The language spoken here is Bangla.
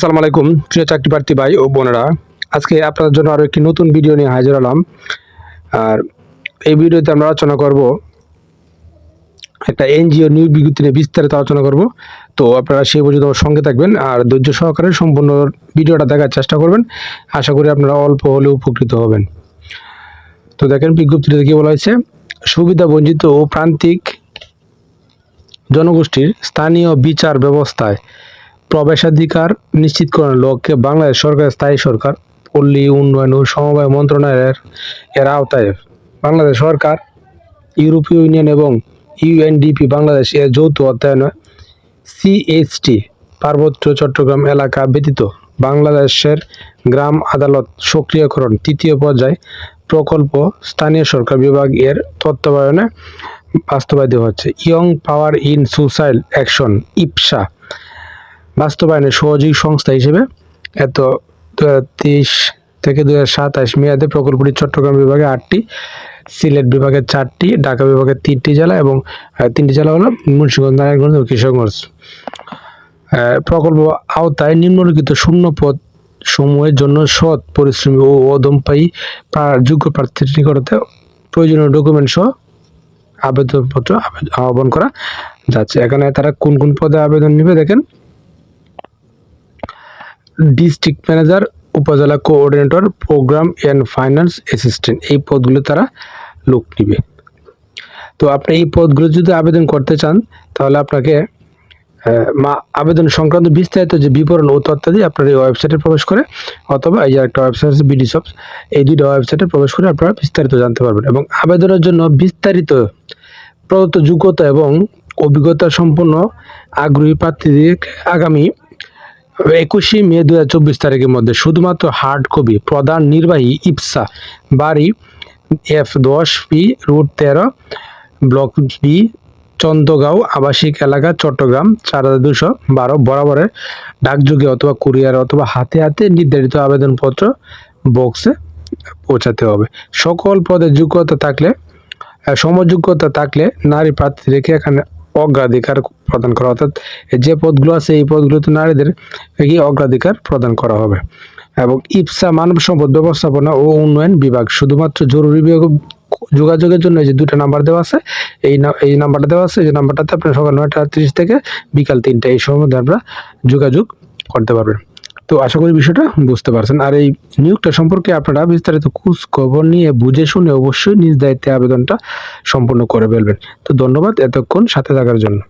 আসসালামু আলাইকুম। প্রিয় চাকরি প্রার্থী ভাই ও বোনেরা, আজকে আপনাদের জন্য আরও একটি নতুন ভিডিও নিয়ে হাজির হলাম। আর এই ভিডিওতে আমরা আলোচনা করব একটা এনজিও নিয়োগ বিজ্ঞপ্তি নিয়ে বিস্তারিত আলোচনা করব। তো আপনারা সেই পর্যন্ত আমার সঙ্গে থাকবেন আর ধৈর্য সহকারে সম্পূর্ণ ভিডিওটা দেখার চেষ্টা করবেন। আশা করি আপনারা অল্প হলেও উপকৃত হবেন। তো দেখেন বিজ্ঞপ্তিতে কী বলা হয়েছে? সুবিধা বঞ্চিত ও প্রান্তিক জনগোষ্ঠীর স্থানীয় বিচার ব্যবস্থায় প্রবেশাধিকার নিশ্চিত নিশ্চিতকরণের লক্ষ্যে বাংলাদেশ সরকারের স্থায়ী সরকার, পল্লী উন্নয়ন ও সমবায় মন্ত্রণালয়ের এর আওতায় বাংলাদেশ সরকার, ইউরোপীয় ইউনিয়ন এবং ইউএনডিপি বাংলাদেশ এর যৌথ অধ্যয়নে সিএইচটি পার্বত্য চট্টগ্রাম এলাকা ব্যতীত বাংলাদেশের গ্রাম আদালত সক্রিয়করণ তৃতীয় পর্যায় প্রকল্প স্থানীয় সরকার বিভাগ এর তত্ত্বাবধানে বাস্তবায়িত হচ্ছে। Young power in social action, YPSA বাস্তবায়নের সহযোগী সংস্থা হিসেবে এত তেইশ থেকে দু সাতাশ মেয়াদে প্রকল্পটি চট্টগ্রাম বিভাগে আটটি, সিলেট বিভাগের চারটি, ঢাকা বিভাগের তিনটি জেলা এবং তিনটি জেলা হলো মুন্সিগঞ্জ, নারায়ণগঞ্জ ও কিশোরগঞ্জ। প্রকল্প আওতায় নিম্নলিখিত শূন্য পদ সমূহের জন্য সৎ পরিশ্রমী ও অদম্পায়ী যোগ্য প্রার্থীর নিকটতে প্রয়োজনীয় ডকুমেন্ট সহ আবেদনপত্র আহ্বান করা যাচ্ছে। এখানে তারা কোন কোন পদে আবেদন নেবে দেখেন। District manager upazila coordinator program and finance assistant এই পদগুলো তারা লোক নিবে। তো আপনি এই পদগুলো যদি আবেদন করতে চান, তাহলে আপনাকে মা, আবেদন সংক্রান্ত বিস্তারিত যে বিবরণ, ও তথ্যাদি আপনার এই ওয়েবসাইটে প্রবেশ করে, অথবা এই যে একটা ওয়েবসাইট আছে বিডি শপস এই দুইটা ওয়েবসাইটে প্রবেশ করে আপনারা বিস্তারিত জানতে পারবেন। এবং আবেদনের জন্য বিস্তারিত, প্রদত্ত যোগ্যতা এবং অভিজ্ঞতা সম্পন্ন আগ্রহী প্রার্থীদের আগামী একুশে মে দু চব্বিশ তারিখের মধ্যে শুধুমাত্র হার্ড কপি প্রধান নির্বাহী ইপসা, বাড়ি এফ দশ পি রুট তেরো ব্লক বি চন্দগাঁও, আবাসিক এলাকা, চট্টগ্রাম চার হাজার দুশো বারো, বরাবরের ডাকযোগে অথবা কুরিয়ার অথবা হাতে হাতে নির্ধারিত আবেদনপত্র বক্সে পৌঁছাতে হবে। সকল পদের যোগ্যতা থাকলে সমযোগ্যতা থাকলে নারী প্রার্থীদেরকে এখানে অগ্রাধিকার প্রদান করা, অর্থাৎ যে পদগুলো আছে এই পদগুলোতে নারীদের কি অগ্রাধিকার প্রদান করা হবে। এবং ইপসা মানব সম্পদ ব্যবস্থাপনা ও উন্নয়ন বিভাগ শুধুমাত্র জরুরি বিভাগ যোগাযোগের জন্য যে দুটো নাম্বার দেওয়া আছে, এই এই নাম্বারটা দেওয়া আছে, যে নাম্বারটাতে আপনার সকাল নয়টা তিরিশ থেকে বিকাল তিনটা এই সময়ের মধ্যে আপনারা যোগাযোগ করতে পারবেন। তো আশা করি বিষয়টা বুঝতে পারছেন। আর এই নিয়োগটা সম্পর্কে আপনারা বিস্তারিত খোঁজ খবর নিয়ে বুঝে শুনে অবশ্যই নিজ দায়িত্বে আবেদনটা সম্পূর্ণ করে ফেলবেন। তো ধন্যবাদ, এতক্ষণ সাথে থাকার জন্য।